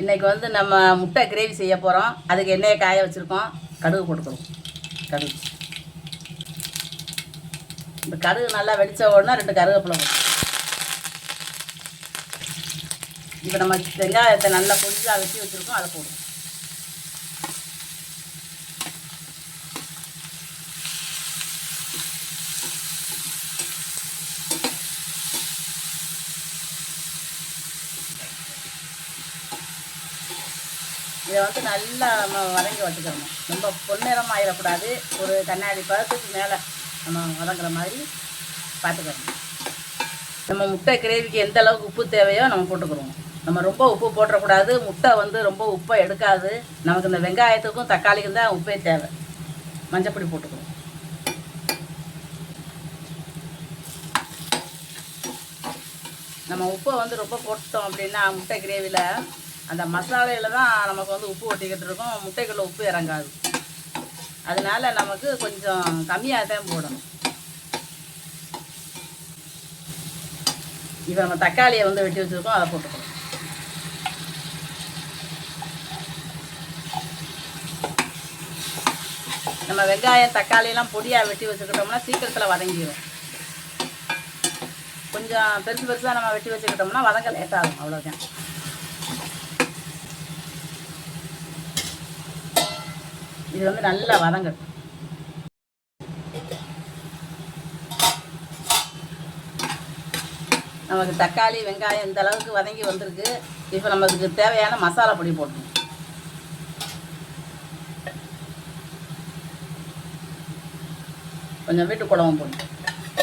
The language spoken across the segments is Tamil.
இன்றைக்கி வந்து நம்ம முட்டை கிரேவி செய்ய போகிறோம் அதுக்கு எண்ணெயை காய வச்சுருக்கோம். கடுகு போட்டுக்கிறோம் கடுகு. இந்த கடுகு நல்லா வெடிச்ச உடனே ரெண்டு கருவேப்பிலை போட்டு இப்போ நம்ம வெங்காயத்தை நல்லா பொடிசாக வச்சு வச்சுருக்கோம் அதை போடுவோம். இதை வந்து நல்லா நம்ம வதங்கி வச்சுக்கிறணும் ரொம்ப பொன்னிறம் ஆயிடக்கூடாது ஒரு கண்ணாடி பழத்துக்கு மேலே நம்ம வதங்குற மாதிரி பார்த்துக்கணும். நம்ம முட்டை கிரேவிக்கு எந்த அளவுக்கு உப்பு தேவையோ நம்ம போட்டுக்கிறோம். நம்ம ரொம்ப உப்பு போட்டக்கூடாது முட்டை வந்து ரொம்ப உப்பை எடுக்காது. நமக்கு இந்த வெங்காயத்துக்கும் தக்காளிக்கும் தான் உப்பே தேவை. மஞ்சப்பொடி போட்டுக்கிறோம். நம்ம உப்பை வந்து ரொம்ப போட்டோம் அப்படின்னா முட்டை கிரேவியில் அந்த மசாலையில் தான் நமக்கு வந்து உப்பு ஒட்டிக்கிட்டு இருக்கும். முட்டைக்குள்ளே உப்பு இறங்காது. அதனால நமக்கு கொஞ்சம் கம்மியாக தான் போடணும். இப்போ நம்ம தக்காளியை வந்து வெட்டி வச்சுருக்கோம். அதை போட்டுக்கணும். நம்ம வெங்காயம் தக்காளியெல்லாம் பொடியாக வெட்டி வச்சுக்கிட்டோம்னா சீக்கிரத்தில் வதங்கிடும் கொஞ்சம் பெருசு பெருசாக நம்ம வெட்டி வச்சுக்கிட்டோம்னா வதங்க லேட்டாகும். அவ்வளோதான் இது வந்து நல்லா வதங்கட்டும் நமக்கு தக்காளி வெங்காயம் இந்த அளவுக்கு வதங்கி வந்திருக்கு. இப்போ நமக்கு தேவையான மசாலா பொடி போடணும். கொஞ்சம் வீட்டு குழம்பு போட்டு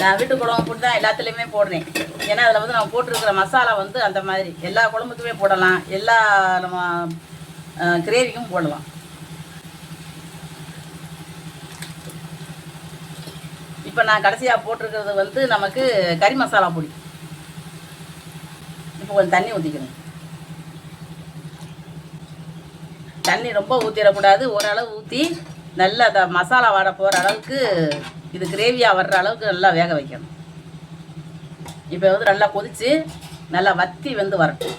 நான் வீட்டு குடவம் போட்டு தான் எல்லாத்துலேயுமே போடுறேன். ஏன்னா அதில் வந்து நம்ம போட்டிருக்கிற மசாலா வந்து அந்த மாதிரி. எல்லா குழம்புக்குமே போடலாம். எல்லா நம்ம கிரேவிக்கும் போடலாம். இப்போ நான் கடைசியாக போட்டிருக்கிறது வந்து நமக்கு கறி மசாலா பொடி. இப்போ கொஞ்சம் தண்ணி ஊற்றிக்கணும் தண்ணி ரொம்ப ஊற்றிடக்கூடாது ஓரளவு ஊற்றி நல்லா அந்த மசாலா வாட போகிற அளவுக்கு இது கிரேவியாக வர்ற அளவுக்கு நல்லா வேக வைக்கணும். இப்போ வந்து நல்லா கொதித்து நல்லா வத்தி வந்து வரட்டும்.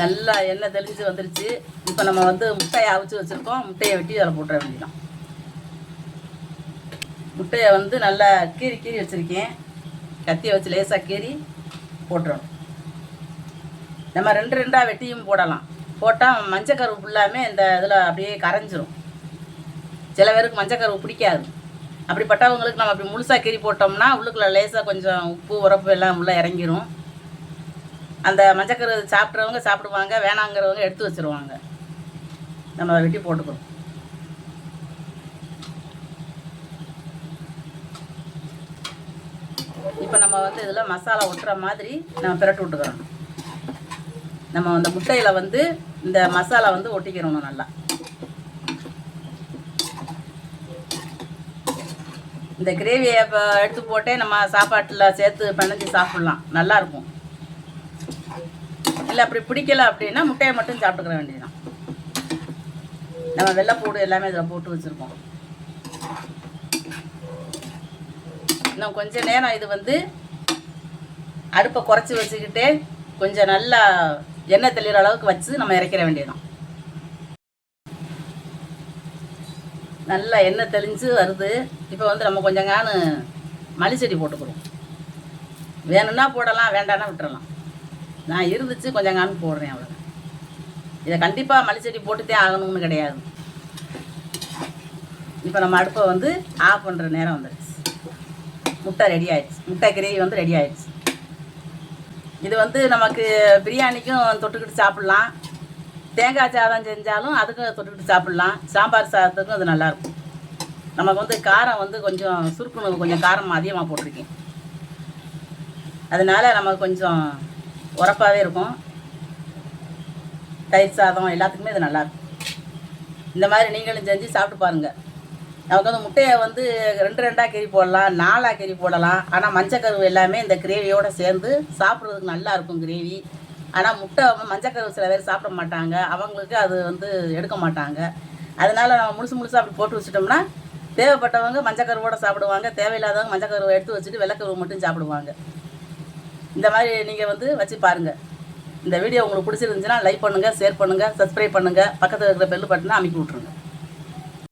நல்லா எண்ணெய் தெளிஞ்சு வந்துருச்சு. இப்போ நம்ம வந்து முட்டையை அவிச்சு வச்சுருக்கோம். முட்டையை வெட்டி அதில் போட்டுற வேண்டியதான் முட்டையை வந்து நல்லா கீறி கீறி வச்சுருக்கேன். கத்தியை வச்சு லேசாக கீறி போட்டுறணும். நம்ம ரெண்டு ரெண்டாக வெட்டியும் போடலாம். போட்டால் மஞ்சக்கருவு ஃபுல்லாமே இந்த இதில் அப்படியே கரைஞ்சிரும். சில பேருக்கு மஞ்சக்கருவு பிடிக்காது. அப்படிப்பட்டவங்களுக்கு நம்ம அப்படி முழுசாக கீறி போட்டோம்னா உள்ளுக்குள்ள லேசாக கொஞ்சம் உப்பு உரப்பு எல்லாம் உள்ளே இறங்கிரும். அந்த மஞ்சக்கரு சாப்பிட்றவங்க சாப்பிடுவாங்க வேணாங்கிறவங்க எடுத்து வச்சுருவாங்க. நம்ம வெட்டி போட்டுக்கணும். இப்போ நம்ம வந்து இதில் மசாலா ஒட்டுற மாதிரி நம்ம பிரட்டு விட்டுக்கிறோம். நம்ம அந்த முட்டையில் வந்து இந்த மசாலா வந்து ஒட்டிக்கிறணும் நல்லா. இந்த கிரேவியை இப்போ எடுத்து போட்டே நம்ம சாப்பாட்டில் சேர்த்து பிணைஞ்சு சாப்பிட்லாம். நல்லாயிருக்கும் இல்லை அப்படி பிடிக்கல அப்படின்னா முட்டையை மட்டும் சாப்பிட்டுக்கிற வேண்டியதுதான். நம்ம வெள்ளைப்பூடு எல்லாமே இதில் போட்டு வச்சுருக்கோம். இன்னும் கொஞ்ச நேரம் இது வந்து அடுப்பை குறைச்சி வச்சுக்கிட்டே கொஞ்சம் நல்லா எண்ணெய் தெளிகிற அளவுக்கு வச்சு நம்ம இறக்கிற வேண்டியதுதான். நல்லா எண்ணெய் தெளிஞ்சு வருது. இப்போ வந்து நம்ம கொஞ்சம் காணு மல்லிச்செடி போட்டுக்கிறோம். வேணும்னா போடலாம் வேண்டாம்னா விட்டுறலாம். நான் இருந்துச்சு கொஞ்சம் காமி போடுறேன் அவ்வளோ இதை கண்டிப்பாக மல்லிச்செடி போட்டுத்தே ஆகணும்னு கிடையாது. இப்போ நம்ம அடுப்பை வந்து ஆஃப் பண்ணுற நேரம் வந்துடுச்சு முட்டை ரெடி ஆயிடுச்சு. முட்டை கிரேவி வந்து ரெடி ஆயிடுச்சு. இது வந்து நமக்கு பிரியாணிக்கும் தொட்டுக்கிட்டு சாப்பிட்லாம். தேங்காய் சாதம் செஞ்சாலும் அதுக்கும் தொட்டுக்கிட்டு சாப்பிட்லாம். சாம்பார் சாதத்துக்கும் அது நல்லாயிருக்கும் நமக்கு வந்து காரம் வந்து கொஞ்சம் சுருக்குணு கொஞ்சம் காரம் அதிகமாக போட்டிருக்கேன். அதனால நமக்கு கொஞ்சம் உரப்பாகவே இருக்கும். தயிர் சாதம் எல்லாத்துக்குமே இது நல்லாயிருக்கும் இந்த மாதிரி நீங்களும் செஞ்சு சாப்பிட்டு பாருங்கள் நமக்கு வந்து முட்டையை வந்து ரெண்டு ரெண்டாக கறி போடலாம் நாலாக கறி போடலாம். ஆனால் மஞ்சக்கருவு எல்லாமே இந்த கிரேவியோடு சேர்ந்து சாப்பிட்றதுக்கு நல்லா இருக்கும் கிரேவி. ஆனால் முட்டை மஞ்சக்கருவு சில பேர் சாப்பிட மாட்டாங்க. அவங்களுக்கு அது வந்து எடுக்க மாட்டாங்க. அதனால நம்ம முழுசு முழுசாக அப்படி போட்டு வச்சுட்டோம்னா தேவைப்பட்டவங்க மஞ்சக்கருவோட சாப்பிடுவாங்க. தேவையில்லாதவங்க மஞ்சக்கருவை எடுத்து வச்சுட்டு வெள்ளைக்கருவை மட்டும் சாப்பிடுவாங்க. இந்த மாதிரி நீங்கள் வந்து வச்சு பாருங்கள் இந்த வீடியோ உங்களுக்கு பிடிச்சிருந்துச்சுன்னா லைக் பண்ணுங்கள் ஷேர் பண்ணுங்கள் சப்ஸ்கிரைப் பண்ணுங்கள் பக்கத்தில் இருக்கிற பெல் பட்டனை அமைக்கி விட்ருங்க